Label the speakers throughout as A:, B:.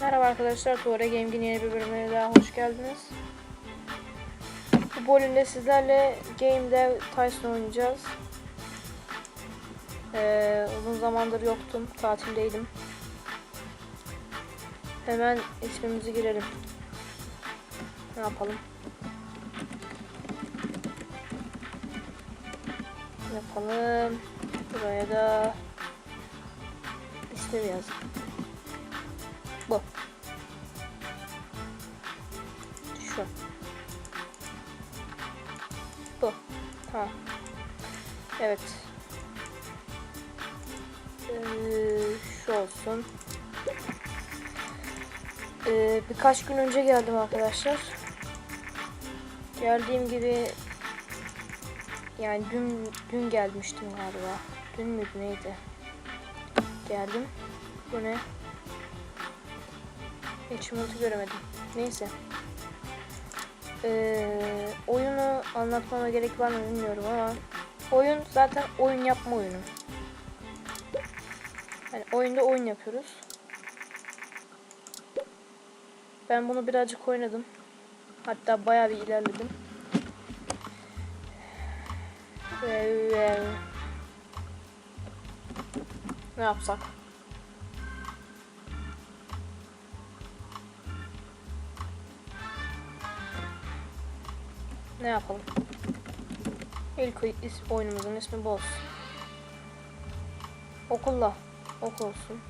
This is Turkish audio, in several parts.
A: Merhaba arkadaşlar, Tuğra Gaming'in yeni bir bölümüne daha hoş geldiniz. Bu bölümde sizlerle Game Dev Tyson oynayacağız. Ee, uzun zamandır yoktum, tatildeydim. Hemen ismimizi girelim. Ne yapalım? Yapalım. Buraya da ismi yazalım. Tamam. Evet. Ee, şu olsun. Ee, birkaç gün önce geldim arkadaşlar. Geldiğim gibi yani dün dün gelmiştim galiba. Dün müydü neydi? Geldim. Bu ne? Hiç göremedim. Neyse. Ee, oyunu anlatmama gerek var mı bilmiyorum ama oyun zaten oyun yapma oyunu. Yani oyunda oyun yapıyoruz. Ben bunu birazcık oynadım. Hatta bayağı bir ilerledim. Ve- Ne yapsak? Ne yapalım? İlk oyunumuzun ismi Boss. Okulla. Ok olsun.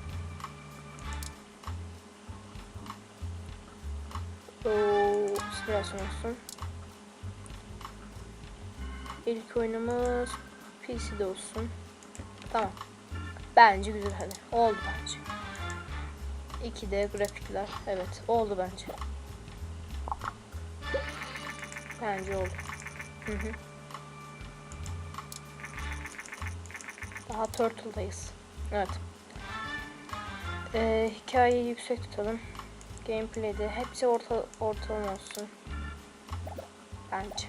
A: Oo, inspirasyon olsun. İlk oyunumuz PC'de olsun. Tamam. Bence güzel hadi. Oldu bence. 2D grafikler. Evet oldu bence. Bence oldu. Hı hı. Daha Turtle'dayız. Evet. Ee, hikayeyi yüksek tutalım. Gameplay'de hepsi orta ortalama olsun. Bence.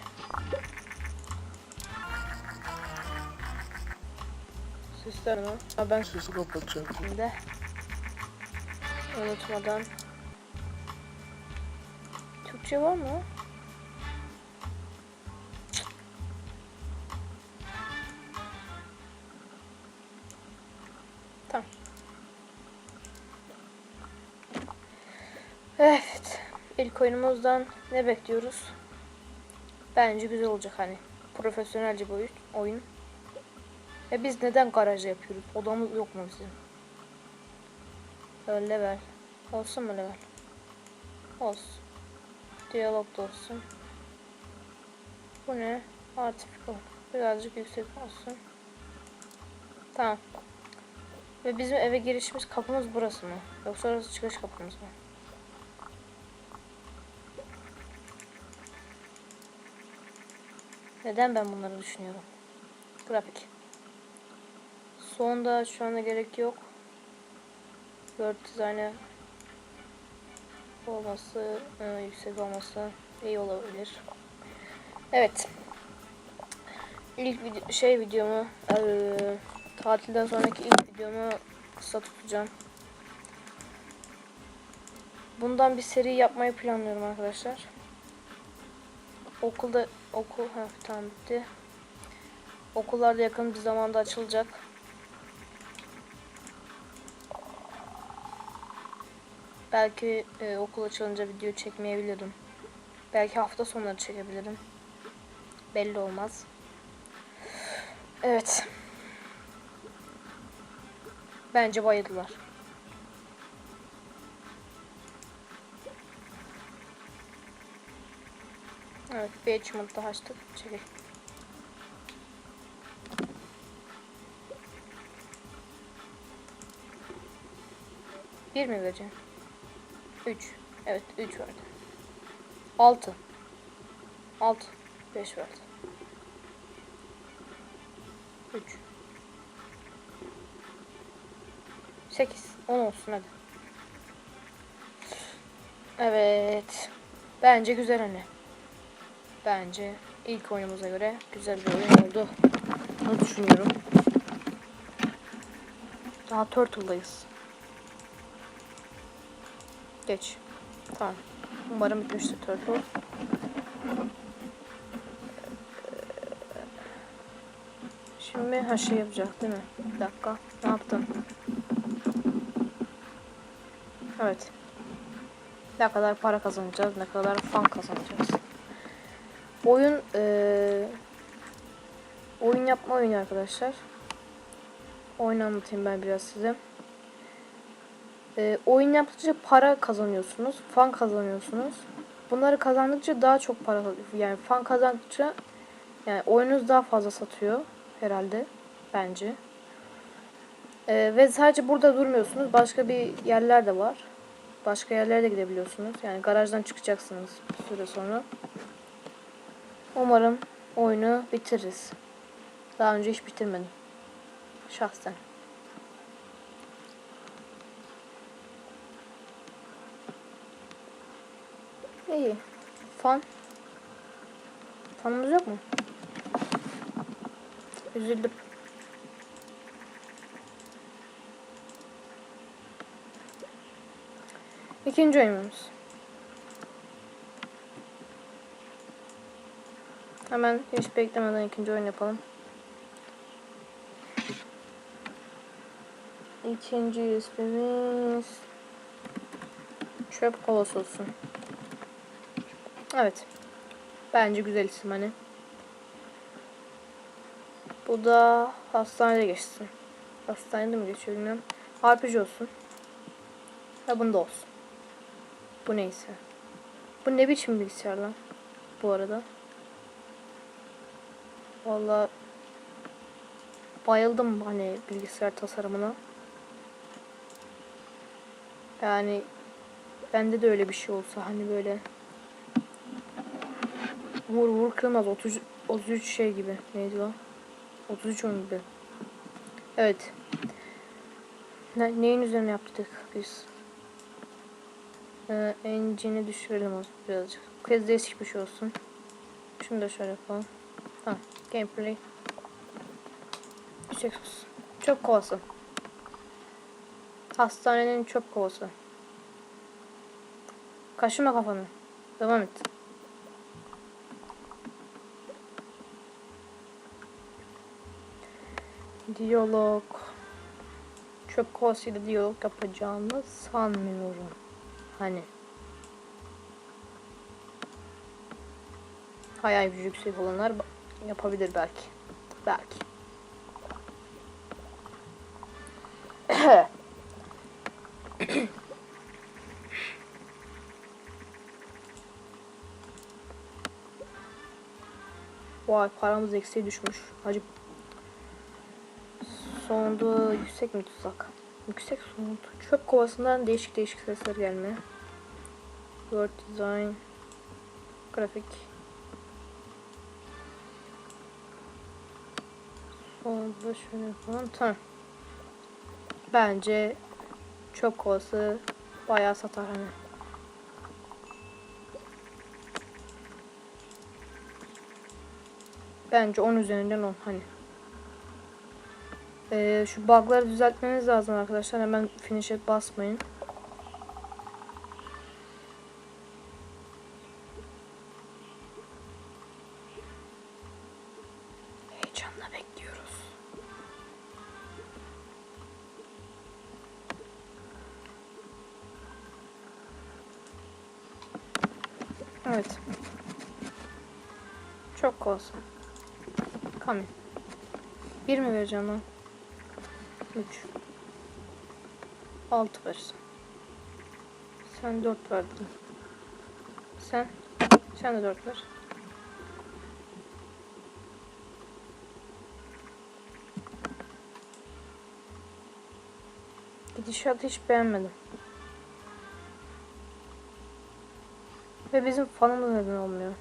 B: Sesler mi? Ha ben sesi kapatacağım.
A: Şimdi unutmadan Türkçe var mı? İlk oyunumuzdan ne bekliyoruz? Bence güzel olacak hani. Profesyonelce bir oyun. E biz neden garajda yapıyoruz? Odamız yok mu bizim? Öyle level. Olsun mu level? Olsun. Diyalog da olsun. Bu ne? Artificial. Birazcık yüksek olsun. Tamam. Ve bizim eve girişimiz kapımız burası mı? Yoksa orası çıkış kapımız mı? Neden ben bunları düşünüyorum? Grafik. Sonda şu anda gerek yok. Word design'ı olması, e, yüksek olması iyi olabilir. Evet. İlk video, şey videomu, e, tatilden sonraki ilk videomu kısa tutacağım. Bundan bir seri yapmayı planlıyorum arkadaşlar. Okulda okul ha tamam bitti. Okullar da yakın bir zamanda açılacak. Belki e, okul açılınca video çekmeyebilirim. Belki hafta sonları çekebilirim. Belli olmaz. Evet. Bence bayıldılar. Evet, bir achievement daha açtık. Çekil. Bir mi vereceğim? 3. Evet 3 verdi. 6. 6. 5 verdi. 3. 8. 10 olsun hadi. Evet. Bence güzel hani. Bence ilk oyunumuza göre güzel bir oyun oldu. Bunu düşünüyorum. Daha Turtle'dayız. Geç. Tamam. Umarım bitmiştir turtle. Şimdi her şey yapacak değil mi? Bir dakika. Ne yaptım? Evet. Ne kadar para kazanacağız, ne kadar fan kazanacağız. Oyun eee oyun yapma oyunu arkadaşlar. Oyun anlatayım ben biraz size. Eee, oyun yaptıkça para kazanıyorsunuz, fan kazanıyorsunuz. Bunları kazandıkça daha çok para yani fan kazandıkça yani oyununuz daha fazla satıyor herhalde bence. Eee, ve sadece burada durmuyorsunuz. Başka bir yerler de var. Başka yerlere de gidebiliyorsunuz. Yani garajdan çıkacaksınız bir süre sonra. Umarım oyunu bitiririz. Daha önce hiç bitirmedim. Şahsen. İyi. Fan. Fanımız yok mu? Üzüldüm. İkinci oyunumuz. Hemen hiç beklemeden ikinci oyun yapalım. İkinci ismimiz Çöp kolos olsun. Evet. Bence güzel isim hani. Bu da hastanede geçsin. Hastanede mi geçiyor bilmiyorum. RPG olsun. Ve bunda olsun. Bu neyse. Bu ne biçim bilgisayar lan? Bu arada. Valla bayıldım hani bilgisayar tasarımına. Yani bende de öyle bir şey olsa hani böyle vur vur kırmaz 30 33 şey gibi. Neydi o 33 oyun gibi evet. Ne, neyin üzerine yaptık biz? Ee, engine'i düşürelim birazcık. Bu kez değişik bir şey olsun. Şunu da şöyle yapalım gameplay olsun. çöp kovası hastanenin çöp kovası kaşıma kafanı devam et Diyalog. Çöp kovasıyla diyalog yapacağımı sanmıyorum. Hani. Hayal gücü yüksek olanlar yapabilir belki. Belki. Vay paramız eksiğe düşmüş. Hacı Sonunda yüksek mi tutsak? Yüksek sonunda. Çöp kovasından değişik değişik sesler gelme. Word design. Grafik. Sonunda şöyle yapalım. Tamam. Bence çöp kovası bayağı satar hani. Bence 10 üzerinden 10 hani. Ee, şu bug'ları düzeltmeniz lazım arkadaşlar. Hemen finish'e basmayın. Evet. Çok olsun. Come. Bir mi vereceğim lan? 3 6 verirsin. Sen 4 verdin. Sen sen de 4 ver. Gidişatı hiç beğenmedim. Bizim fanımız neden olmuyor?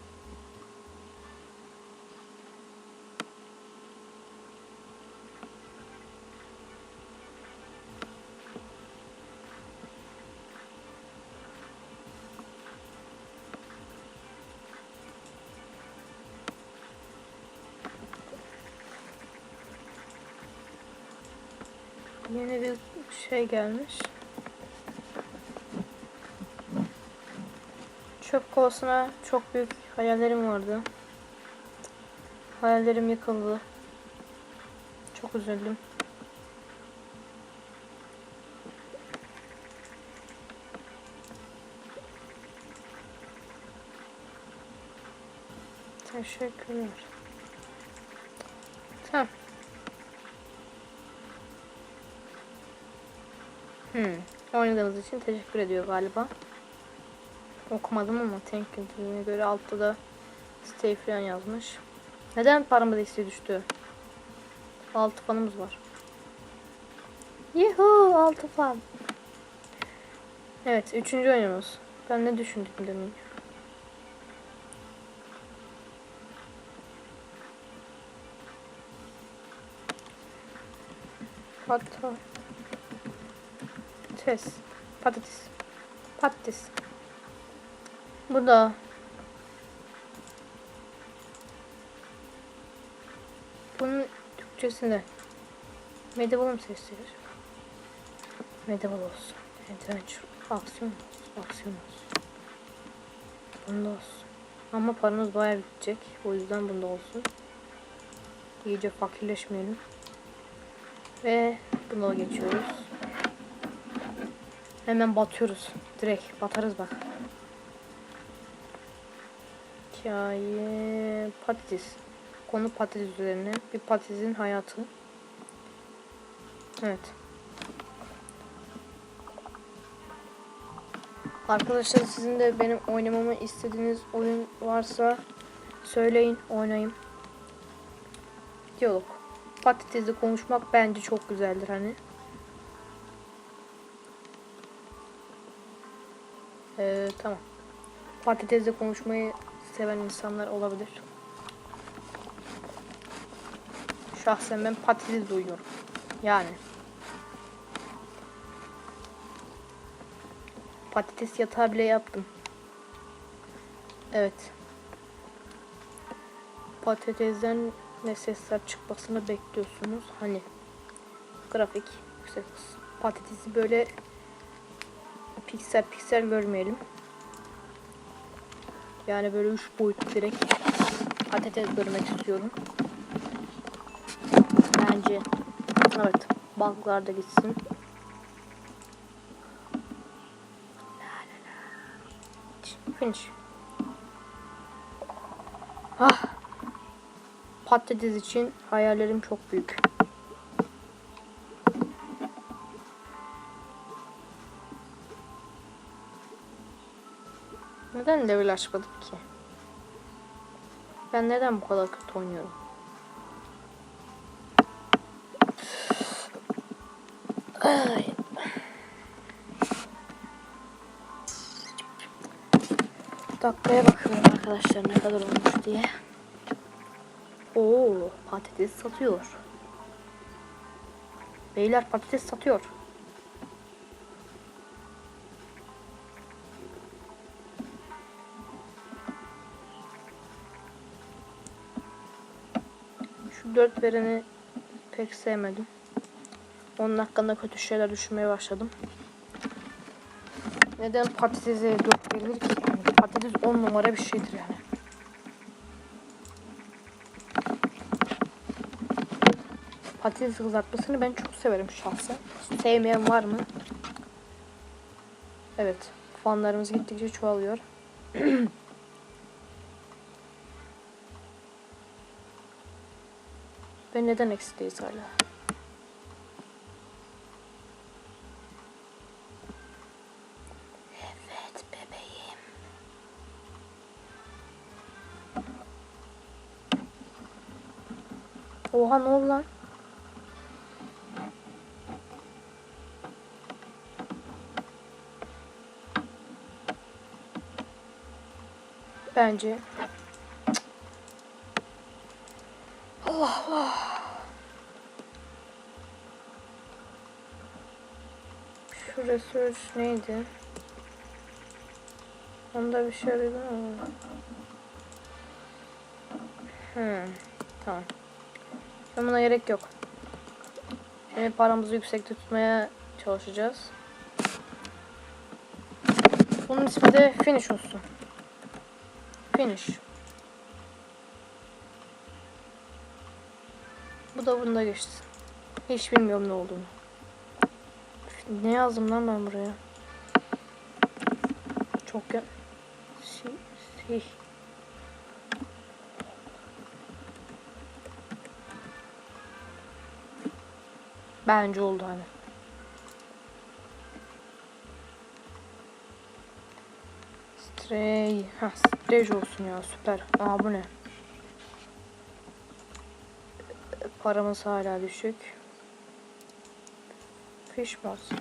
A: Yeni bir şey gelmiş. Çöp kovasına çok büyük hayallerim vardı. Hayallerim yıkıldı. Çok üzüldüm. Teşekkürler. Tamam. Hmm. Oynadığınız için teşekkür ediyor galiba. Okumadım ama you dediğine göre altta da stay falan yazmış. Neden paramız eksiğe düştü? 6 fanımız var. Yuhu 6 fan. Evet üçüncü oyunumuz. Ben ne düşündüm demin. Patates. Patates. Patates. Bu da bunun Türkçesinde medieval sesleri. Medieval olsun. Adventure. Aksiyon olsun. Aksiyon olsun. Bunda olsun. Ama paramız bayağı bitecek. O yüzden bunda olsun. İyice fakirleşmeyelim. Ve buna geçiyoruz. Hemen batıyoruz. Direkt batarız bak. Hikaye patates. Konu patates üzerine. Bir patatesin hayatı. Evet. Arkadaşlar sizin de benim oynamamı istediğiniz oyun varsa söyleyin oynayayım. Diyalog. Patatesle konuşmak bence çok güzeldir hani. Ee, tamam. Patatesle konuşmayı seven insanlar olabilir. Şahsen ben patates duyuyorum. Yani. Patates yatağı bile yaptım. Evet. Patatesden ne sesler çıkmasını bekliyorsunuz. Hani grafik yüksek. Patatesi böyle piksel piksel görmeyelim. Yani böyle üç boyutlu direkt patates görmek istiyorum. Bence evet banklar da gitsin. Finish. Ah. Patates için hayallerim çok büyük. Neden level açmadım ki? Ben neden bu kadar kötü oynuyorum? Ay. Dakikaya bakıyorum arkadaşlar ne kadar olmuş diye. Oo, patates satıyor. Beyler patates satıyor. Şu dört vereni pek sevmedim. Onun hakkında kötü şeyler düşünmeye başladım. Neden patatese dört verilir ki? Yani patates on numara bir şeydir yani. Patates kızartmasını ben çok severim şahsen. Sevmeyen var mı? Evet. Fanlarımız gittikçe çoğalıyor. Ve neden eksideyiz hala? Evet bebeğim. Oha ne oldu lan? Bence Şu research neydi? Onda bir şey arıyordum ama. Hmm, tamam. Şimdi buna gerek yok. Şimdi paramızı yüksekte tutmaya çalışacağız. Bunun ismi de finish olsun. Finish. Bu da bunda geçti. Hiç bilmiyorum ne olduğunu. Ne yazdım lan ben buraya? Çok ya... Si, si. Bence oldu hani. Stray. Ha, stray olsun ya süper. Aa bu ne? Paramız hala düşük. Fish mi olsun?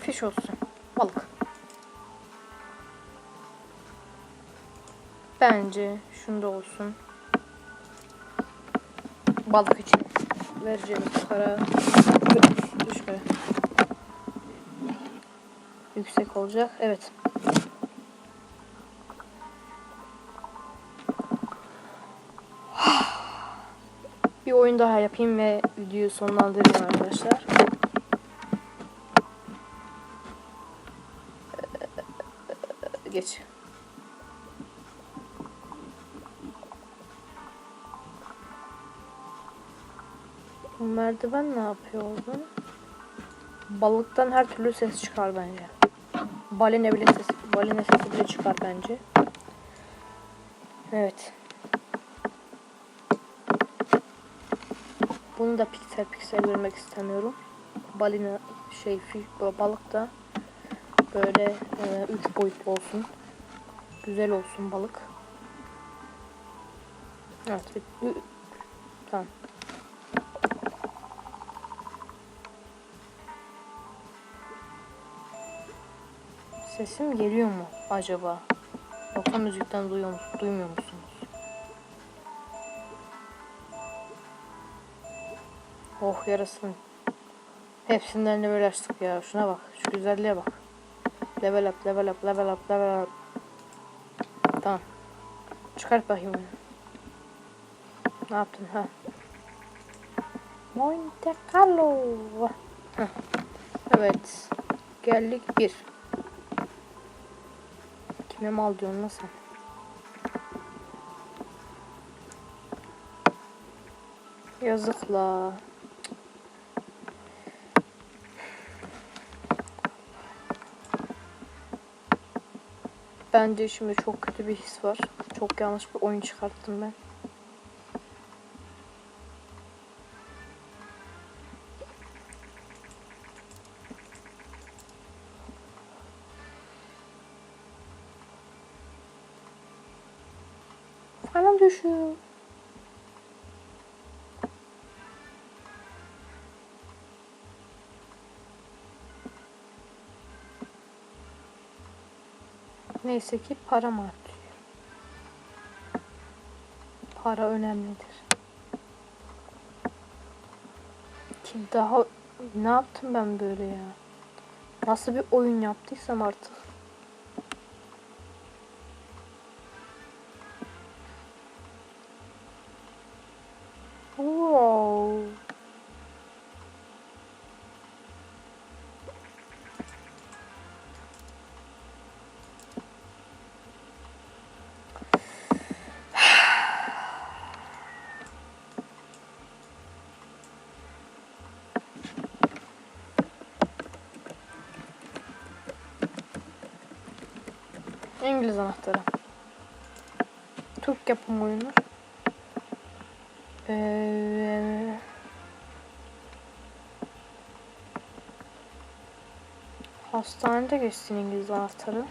A: Fish olsun. Balık. Bence şunda olsun. Balık için vereceğimiz para düşme. Yüksek olacak. Evet. Oyun daha yapayım ve videoyu sonlandırayım arkadaşlar. Ee, Geç. Bu merdiven ne yapıyordu? Balıktan her türlü ses çıkar bence. Balina bile ses, balina sesi bile çıkar bence. Evet. Bunu da piksel piksel görmek istemiyorum. Balina şey balık da böyle e, üç boyutlu olsun. Güzel olsun balık. Evet. Tamam. Sesim geliyor mu acaba? Yoksa müzikten duyuyor musunuz, duymuyor musunuz? Oh yarasın. Hepsinden level açtık ya. Şuna bak. Şu güzelliğe bak. Level up, level up, level up, level up. Tamam. Çıkart bakayım onu. Ne yaptın ha? Monte Carlo. Heh. Evet. Geldik bir. Kime mal diyorsun lan sen? Yazık la. Bence şimdi çok kötü bir his var. Çok yanlış bir oyun çıkarttım ben. Falan düşüyor. Neyse ki param artıyor. Para önemlidir. Ki daha ne yaptım ben böyle ya? Nasıl bir oyun yaptıysam artık. İngiliz anahtarı. Türk yapım oyunu. Ee, hastanede geçsin İngiliz anahtarı.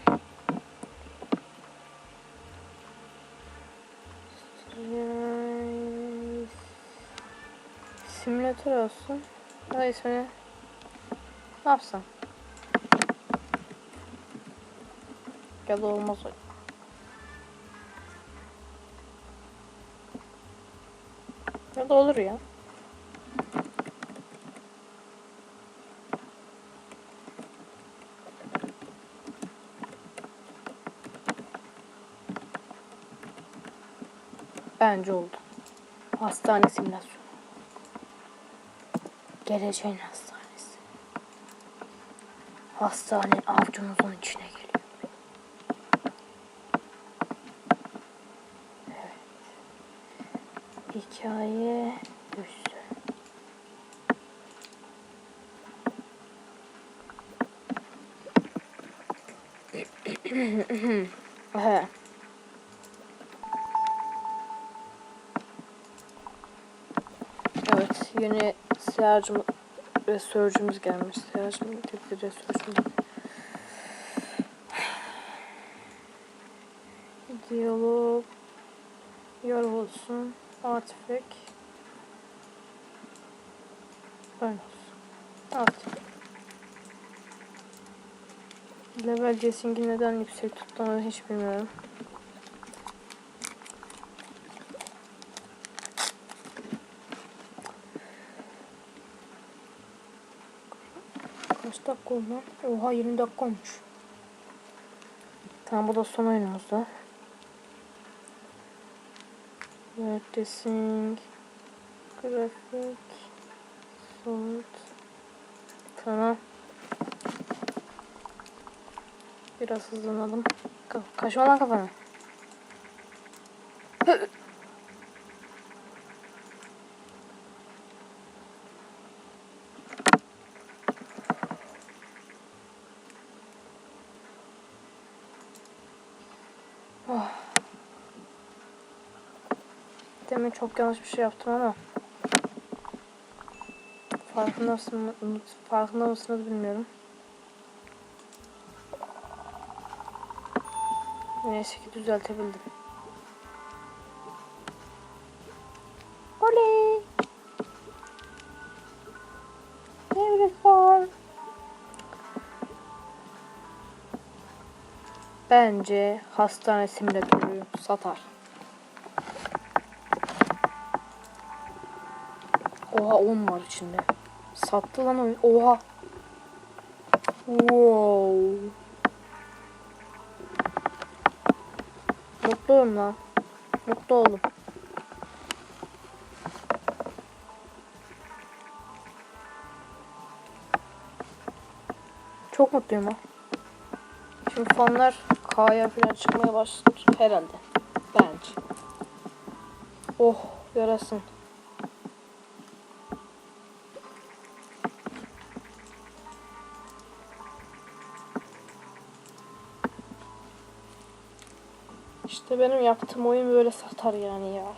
A: Simülatör olsun. Ya da ne yapsam? Ya da olmaz. Ya da olur ya. Bence oldu. Hastane simülasyonu. Geleceğin hastanesi. Hastane avcumuzun içine geliyor. Hikaye üstü. Evet, yeni siyahcım research'ımız gelmiş. Siyahcım dedi research'ımız. Diyalog yor olsun. Artifact. Burn olsun. Artifact. Level Jessing'i neden yüksek tuttuğunu hiç bilmiyorum. Kaç dakika oldu? Oha 20 dakika olmuş. Tamam bu da son oyunumuzda. Evet, dressing, grafik, solid. Tamam. Biraz hızlanalım. Ka kaçma lan kafana. Oh. Demin çok yanlış bir şey yaptım ama farkında mısınız, farkında mısınız bilmiyorum. Neyse ki düzeltebildim. Oley! Tebrikler. Bence hastane simülatörü satar. Oha 10 var içinde. Sattı lan oyun. Oha. Wow. Mutluyum lan. Mutlu oldum. Çok mutluyum ha. Şimdi fanlar K'ya falan çıkmaya başladı herhalde. Bence. Oh yarasın. İşte benim yaptığım oyun böyle satar yani ya.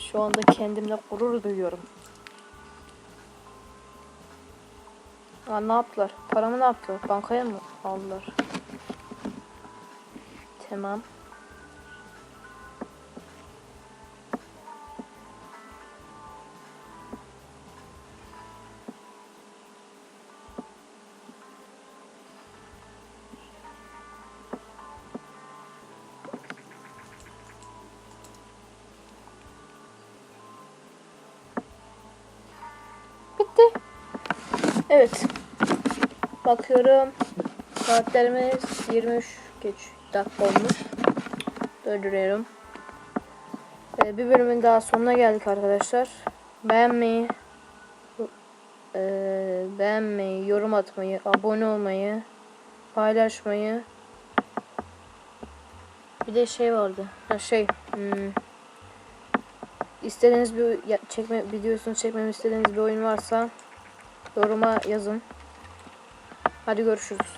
A: Şu anda kendimle gurur duyuyorum. Aa, ne yaptılar? Paramı ne yaptılar? Bankaya mı aldılar? Tamam. Bitti. Evet. Bakıyorum. Saatlerimiz 23 geç dakika olmuş. Döndürüyorum. Ee, bir bölümün daha sonuna geldik arkadaşlar. Beğenmeyi, e, beğenmeyi, yorum atmayı, abone olmayı, paylaşmayı. Bir de şey vardı. Ha şey. Hmm, istediğiniz bir çekme videosunu çekmemi istediğiniz bir oyun varsa yoruma yazın. Hadi görüşürüz.